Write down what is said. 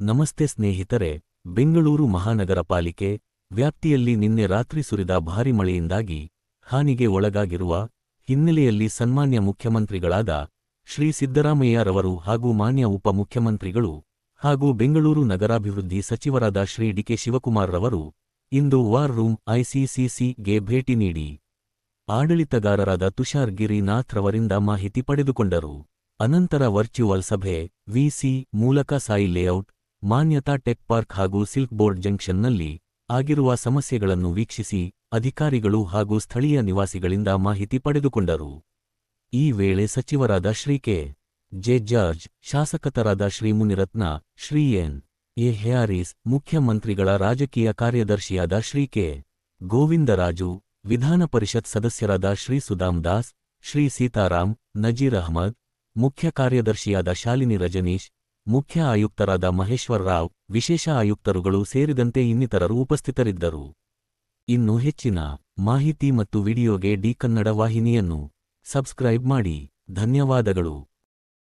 ನಮಸ್ತೆ ಸ್ನೇಹಿತರೆ, ಬೆಂಗಳೂರು ಮಹಾನಗರ ಪಾಲಿಕೆ ವ್ಯಾಪ್ತಿಯಲ್ಲಿ ನಿನ್ನೆ ರಾತ್ರಿ ಸುರಿದ ಭಾರಿ ಮಳೆಯಿಂದಾಗಿ ಹಾನಿಗೆ ಒಳಗಾಗಿರುವ ಹಿನ್ನೆಲೆಯಲ್ಲಿ ಸನ್ಮಾನ್ಯ ಮುಖ್ಯಮಂತ್ರಿಗಳಾದ ಶ್ರೀ ಸಿದ್ದರಾಮಯ್ಯರವರು ಹಾಗೂ ಮಾನ್ಯ ಉಪಮುಖ್ಯಮಂತ್ರಿಗಳು ಹಾಗೂ ಬೆಂಗಳೂರು ನಗರಾಭಿವೃದ್ಧಿ ಸಚಿವರಾದ ಶ್ರೀ ಡಿಕೆ ಶಿವಕುಮಾರ್ರವರು ಇಂದು ವಾರ್ ರೂಮ್ ಐಸಿಸಿಸಿಗೆ ಭೇಟಿ ನೀಡಿ ಆಡಳಿತಗಾರರಾದ ತುಷಾರ್ ಗಿರಿನಾಥ್ ರವರಿಂದ ಮಾಹಿತಿ ಪಡೆದುಕೊಂಡರು. ಅನಂತರ ವರ್ಚುವಲ್ ಸಭೆ ವಿಸಿ ಮೂಲಕ Sai layout Manyata tech park ಹಾಗೂ ಸಿಲ್ಕ್ ಬೋರ್ಡ್ ಜಂಕ್ಷನ್ನಲ್ಲಿ ಆಗಿರುವ ಸಮಸ್ಯೆಗಳನ್ನು ವೀಕ್ಷಿಸಿ ಅಧಿಕಾರಿಗಳು ಹಾಗೂ ಸ್ಥಳೀಯ ನಿವಾಸಿಗಳಿಂದ ಮಾಹಿತಿ ಪಡೆದುಕೊಂಡರು. ಈ ವೇಳೆ ಸಚಿವರಾದ ಶ್ರೀ ಕೆ. ಜೆ. ಜಾರ್ಜ್, ಶಾಸಕತರಾದ ಶ್ರೀ ಮುನಿರತ್ನ, ಶ್ರೀ ಎನ್. ಎ. ಹ್ಯಾರಿಸ್, ಮುಖ್ಯಮಂತ್ರಿಗಳ ರಾಜಕೀಯ ಕಾರ್ಯದರ್ಶಿಯಾದ ಶ್ರೀ ಕೆ. ಗೋವಿಂದರಾಜು, ವಿಧಾನ ಪರಿಷತ್ ಸದಸ್ಯರಾದ ಶ್ರೀ ಸುದಾಮ್ ದಾಸ್, ಶ್ರೀ ಸೀತಾರಾಮ್, ನಜೀರ್ ಅಹಮದ್, ಮುಖ್ಯ ಕಾರ್ಯದರ್ಶಿಯಾದ ಶಾಲಿನಿ ರಜನೀಶ್ ಮುಖ್ಯ ಆಯುಕ್ತರಾದ ಮಹೇಶ್ವರ್ ರಾವ್, ವಿಶೇಷ ಆಯುಕ್ತರುಗಳು ಸೇರಿದಂತೆ ಇನ್ನಿತರರು ಉಪಸ್ಥಿತರಿದ್ದರು. ಇನ್ನು ಹೆಚ್ಚಿನ ಮಾಹಿತಿ ಮತ್ತು ವಿಡಿಯೋಗೆ ಡಿ ಕನ್ನಡ ವಾಹಿನಿಯನ್ನು ಸಬ್ಸ್ಕ್ರೈಬ್ ಮಾಡಿ. ಧನ್ಯವಾದಗಳು.